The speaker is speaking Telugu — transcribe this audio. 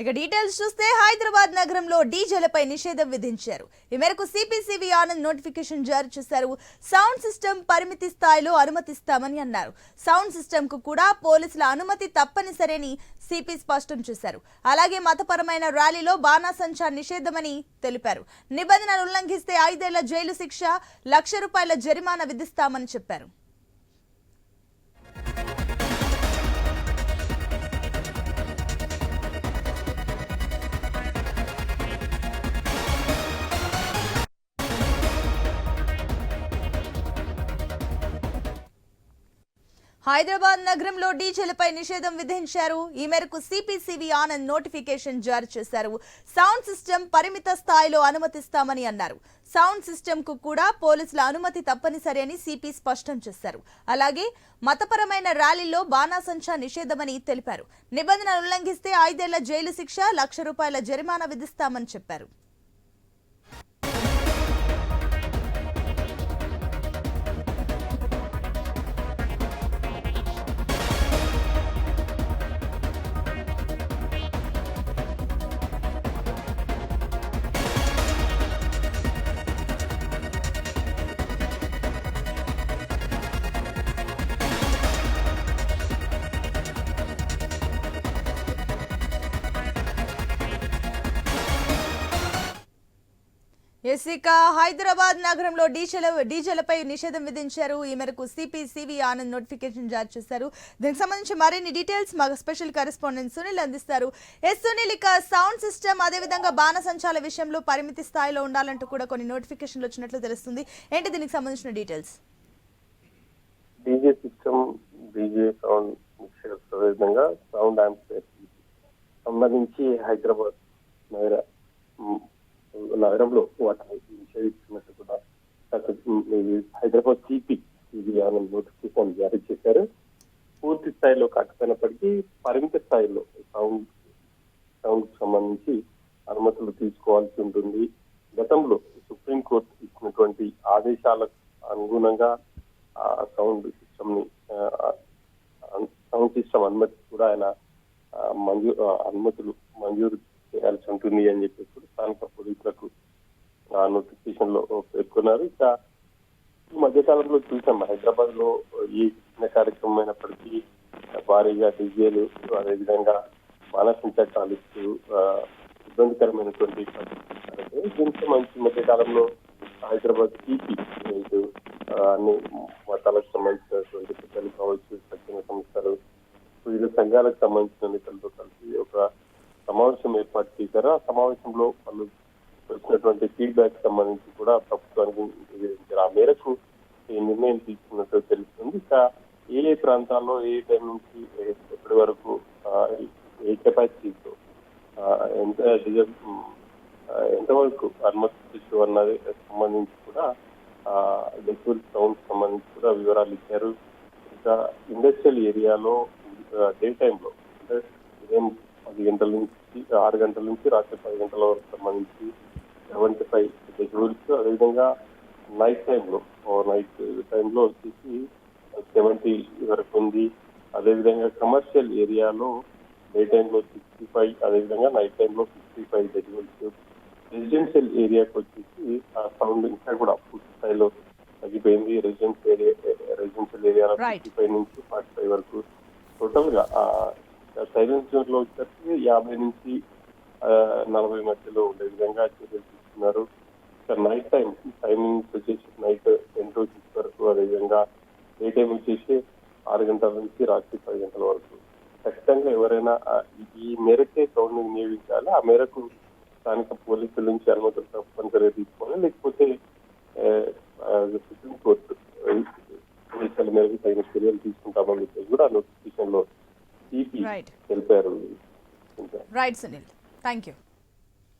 ఇక డీటెయిల్స్ చూస్తే హైదరాబాద్ నగరంలో డీజేలపై నిషేధం విధించారు. ఈ మేరకు సిపిసివి ఆనంద్ నోటిఫికేషన్ జారీ చేశారు. సౌండ్ సిస్టమ్ పరిమితి స్థాయిలో అనుమతిస్తామని అన్నారు. సౌండ్ సిస్టమ్కు కూడా పోలీసుల అనుమతి తప్పనిసరని సిపి స్పష్టం చేశారు. అలాగే మతపరమైన ర్యాలీలో బాణాసంచా నిషేధమని తెలిపారు. నిబంధనలు ఉల్లంఘిస్తే ఐదేళ్ళ జైలు శిక్ష లక్ష రూపాయల జరిమానా విధిస్తామని చెప్పారు. హైదరాబాద్ నగరంలో డీజేలపై నిషేధం విధించారు. ఈ మేరకు సిపిసివి ఆనంద్ నోటిఫికేషన్ జారీ చేశారు. సౌండ్ సిస్టమ్ పరిమిత స్థాయిలో అనుమతిస్తామని అన్నారు. సౌండ్ సిస్టమ్కు కూడా పోలీసుల అనుమతి తప్పనిసరి అని సిపి స్పష్టం చేశారు. అలాగే మతపరమైన ర్యాలీల్లో బాణాసంచా నిషేధమని తెలిపారు. నిబంధనలు ఉల్లంఘిస్తే ఐదేళ్ళ జైలు శిక్ష లక్ష రూపాయల జరిమానా విధిస్తామని చెప్పారు. ఎస్ హైదరాబాద్ నగరంలో డీజేల డీజేలపై నిషేధం విధించారు. ఈ మేరకు సిపి సివి ఆనంద్ నోటిఫికేషన్ జారీ చేశారు. దీనికి సంబంధించి మరిన్ని డీటెయిల్స్ మా స్పెషల్ కరెస్పాండెంట్ సునీల్ అందిస్తారు. ఎస్ సునీల్ ఇక సౌండ్ సిస్టమ్ అదేవిధంగా బాణసంచాల విషయంలో పరిమితి స్థాయిలో ఉండాలంటూ కూడా కొన్ని నోటిఫికేషన్లు వచ్చినట్లు తెలుస్తుంది. ఏంటి దీనికి సంబంధించిన details? DJ system DJ sound అదేవిధంగా సౌండ్ యాంప్లిఫైర్ సంబంధించి హైదరాబాద్ నగర నగరంలో వాటిని నిషేధిస్తున్నట్టు కూడా హైదరాబాద్ సిపి ఇది ఆనంద్ నోటిఫికేషన్ జారీ చేశారు పూర్తి స్థాయిలో కాకపోయినప్పటికీ పరిమిత స్థాయిలో సౌండ్ సౌండ్ సంబంధించి అనుమతులు తీసుకోవాల్సి ఉంటుంది గతంలో సుప్రీంకోర్టు ఇచ్చినటువంటి ఆదేశాలకు అనుగుణంగా ఆ సౌండ్ సిస్టమ్ని సౌండ్ సిస్టమ్ అనుమతి కూడా ఆయన మంజూ అనుమతులు మంజూరు చేయాల్సి ఉంటుంది అని చెప్పేసి స్థానిక పోలీసులకు ఆ నోటిఫికేషన్లో పేర్కొన్నారు ఇక ఈ మధ్యకాలంలో చూసాం హైదరాబాద్లో ఈ చిన్న కార్యక్రమం అయినప్పటికీ భారీగా డీజేలు అదేవిధంగా మానసిక కాలుస్తూ ఇబ్బందికరమైనటువంటి పరిస్థితులు. దీనికి మంచి మధ్యకాలంలో హైదరాబాద్ సిపి ఇటు అన్ని మతాలకు సంబంధించినటువంటి పెద్దలు కావచ్చు సత్యన సంస్థలు వివిధ సంఘాలకు సంబంధించిన నేతలతో కలిసి ఒక సమావేశం ఏర్పాటు చేశారు. ఆ సమావేశంలో వాళ్ళు వచ్చినటువంటి ఫీడ్బ్యాక్ సంబంధించి కూడా ప్రభుత్వానికి నివేదించారు ఆ మేరకు ఈ నిర్ణయం తీసుకున్నట్టు తెలుస్తుంది. ఇక ఏ ఏ ప్రాంతాల్లో ఏ టైం నుంచి ఎప్పటి వరకు ఏ కెపాసిటీతో ఎంత డిజైన్ ఎంతవరకు అనుమతిస్తూ అన్నది సంబంధించి కూడా డెసిబుల్ టౌన్ సంబంధించి కూడా వివరాలు ఇచ్చారు. ఇంకా ఇండస్ట్రియల్ ఏరియాలో డే టైంలో అంటే ఉదయం పది గంటల నుంచి ఆరు గంటల నుంచి రాత్రి పది గంటల వరకు సంబంధించి అదేవిధంగా నైట్ టైంలో నైట్ టైంలో వచ్చేసి సెవెంటీ వరకు ఉంది. అదేవిధంగా కమర్షియల్ ఏరియాలో డే టైంలో సిక్స్టీ ఫైవ్ అదేవిధంగా నైట్ టైంలో ఫిఫ్టీ ఫైవ్ డెసిబుల్స్ రెసిడెన్షియల్ ఏరియాకి వచ్చేసి ఆ సౌండ్ ఇంకా కూడా పూర్తి స్థాయిలో తగ్గిపోయింది. రెసిడెన్షియల్ ఏరియా రెసిడెన్షియల్ ఏరియాలో. ఫిఫ్టీ ఫైవ్ నుంచి ఫార్టీ ఫైవ్ వరకు. టోటల్గా సైలెన్స్ జోన్లో వచ్చేసరికి యాభై నుంచి నలభై మధ్యలో ఉండే విధంగా చర్యలు తీసుకున్నారు. నైట్ టైం టైమింగ్స్ వచ్చేసి నైట్ టెన్ టు సిక్స్ వరకు అదేవిధంగా ఏ టైం వచ్చేసి ఆరు గంటల నుంచి రాత్రి పది గంటల వరకు. ఖచ్చితంగా ఎవరైనా ఈ మేరకే సౌండ్ని వినియోగించాలి. ఆ మేరకు స్థానిక పోలీసుల నుంచి అనుమతులు తప్పనిసరిగా తీసుకోవాలి. లేకపోతే సుప్రీంకోర్టు ఆదేశాల మేరకు తగిన చర్యలు తీసుకుంటామని చెప్పేసి కూడా నోటిఫికేషన్లో సిపి రైట్ తెలిపారు. Right Sunil thank you